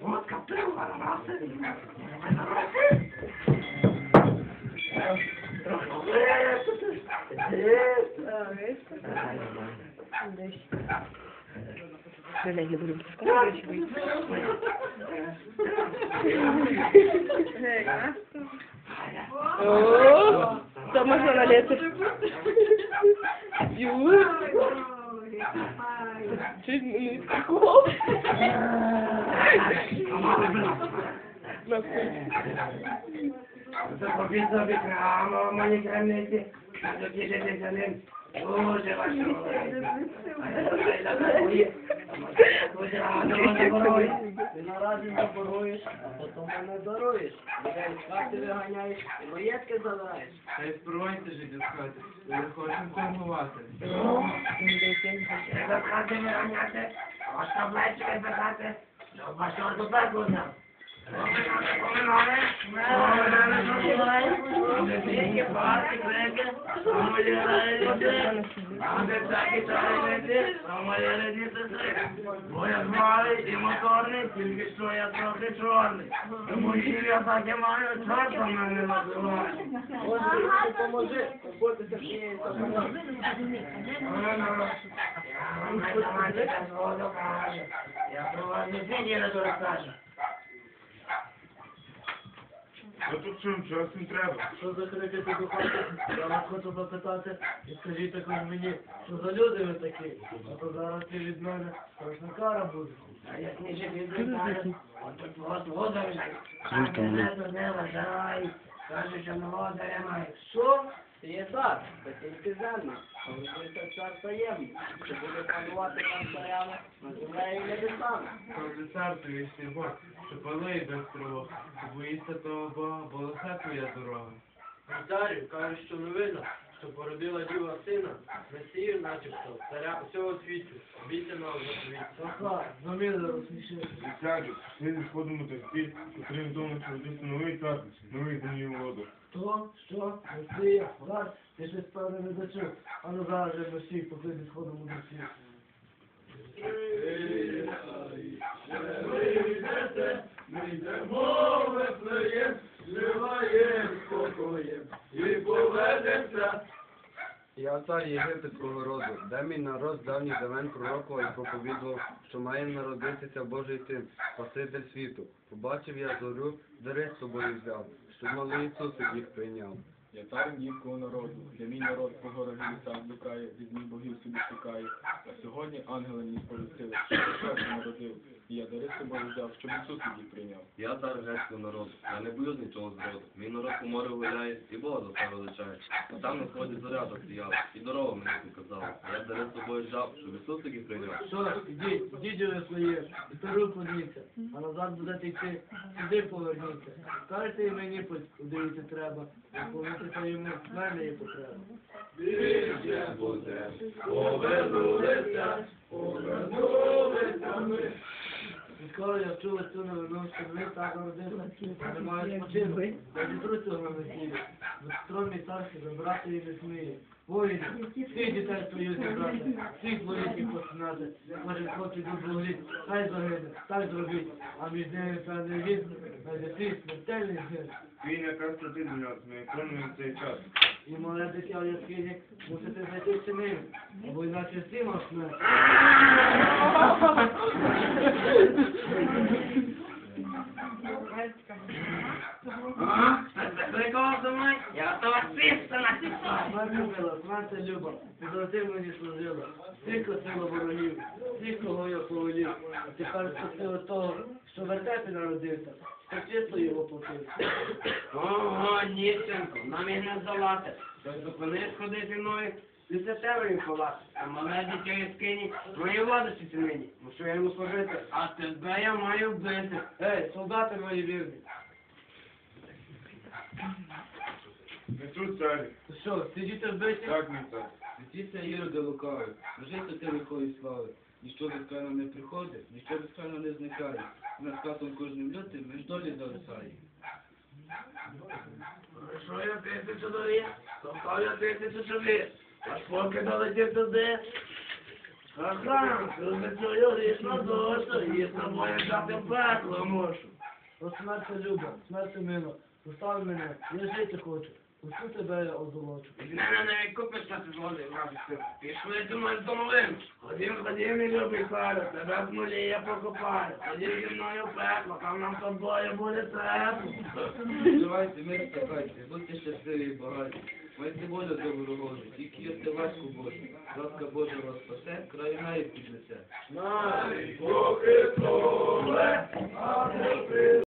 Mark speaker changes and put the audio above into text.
Speaker 1: Водка, пиво, ананаси.
Speaker 2: Блядь, не буду пускати. О, то можна налити. Ю. Чуть не прикол.
Speaker 1: За.
Speaker 3: Ти наразі заборуєш, а потім мене даруєш. Людей з хати виганяєш, і маєтки забираєш.
Speaker 4: Та й спробуйте жити з хати, не хочемо торгувати.
Speaker 1: Закати не ганяти, оставлечки закати, щоб вашого тепер буде. Бо я змалий і моторний, тільки що я трохи чорний. Тому що я так і
Speaker 4: Що тут чим, чогось не треба?
Speaker 3: Що за крики ти до хати? Я вас хочу запитати, і скажіть також мені, що за люди ви такі? А то зараз ти від мене страшна кара буде.
Speaker 1: А як не від мене, от от вода вже. Мене не вважай. Каже, що молода я маю.
Speaker 3: Що? Ти є цар, та тільки земля. А ви це цар таємний, що буде панувати там царями, на землею і небесами.
Speaker 4: Проти царство і Бог, що палий без тривог, боїться того Бога, бо лиха твоя дорога.
Speaker 5: Царю кажуть, що новина, що породила діва сина, Месію начебто, царя усього світу, обіцяного заповіті.
Speaker 3: Ага, зуміли розсмішити.
Speaker 6: Сядю, ми сходимо до стіль, котрим вдома чоловік новий цар, новий землі воду.
Speaker 3: Хто? Що? Месія? Гад? Ти щось певне не дочув. А ну зараз же Месій, поки не сходимо до всіх.
Speaker 7: Я цар єгипетського роду, де мій народ давній давен пророкував і проповідував, що має народитися Божий син, Спаситель світу. Побачив я зорю, дари з собою взяв, щоб малий Ісусик їх прийняв.
Speaker 8: Я цар ніякого народу, де мій народ по горах і лісах блукає, від мій богів собі шукає. А сьогодні ангели мені сповістили, що Христос народив, і я дари собою взяв, щоб Ісус їх прийняв.
Speaker 9: Я цар грецького народу, я не боюсь нічого зроду. Мій народ по морю гуляє і Бога за себе величає. А там на сході заряда стояла, і дорогу мені показала. Я дари собою взяв, щоб Ісус їх прийняв.
Speaker 3: Що ж, ідіть, ідіть ви своє, і перу подивіться, а назад будете йти, сюди поверніться. Скажете і мені, пусть, куди йти треба, і помітите йому, в мене є потреба. І скоро я чула цю новину, що ви так родилися, не мають спочинку. Я вітру цього на весіллі, бо стромі царські забрати її не сміє. Воїни, всіх дітей свою зібрати, всіх воїнів посинати. Кожен хоче дуже горіть, хай загине, так зробіть. А між ними певний він, найде свій смертельний гір.
Speaker 6: Він якраз туди донес, ми виконуємо цей час.
Speaker 3: І моє дитя в яскині мусите знайти синів, або інакше всі мав смерть.
Speaker 1: Прикол до мене, я того свиста написав.
Speaker 3: Смерть любила, смерть люба, і завжди мені служила. Всіх косила ворогів, всіх, кого я повелів. А тепер спасило того, що вертепі народився, що чисто його платив.
Speaker 1: Ого, дівчинко, нам їх не здолати. Ти зупиниш ходити мною, після тебе їм ховати. А мале дитя із скині, твої владості ці нині. Мушу я йому служити, а тебе я маю вбити.
Speaker 3: Ей, солдати мої вірні,
Speaker 6: Не тут царі,
Speaker 3: то що, сидіте вбиті?
Speaker 6: так не цар.
Speaker 7: Святіться Іроди лукаві, лежиться ти лихої слави. Ніщо безкрайно не приходить, ніщо безкрайно не зникає. Над катом кожним лютим між долі зависає.
Speaker 1: Що я тисячу доріг, копав я тисячу чоловік. Аж поки долетів туди,
Speaker 3: Ага, свою грішну душу, і з тобою пекло мушу. О, смерти люба, смерти мила, постав мене, я жити хочу, усю тебе я озолочу.
Speaker 1: Від мене не відкупиш, що ти згодив, бабусю. Пішли до нас домовин. Ходім, ходім, мій любий Харю, тебе в нулі я покопаю. Ходім зі мною в пекло, там нам з тобою буде тепло.
Speaker 9: Давайте, мир стакайте, будьте щасливі і багаті. Майте волю до ворогожу, тільки їсти важко Боже. Ласка Божа вас спасе, краю неї піднесе.
Speaker 1: Най, поки соле, а не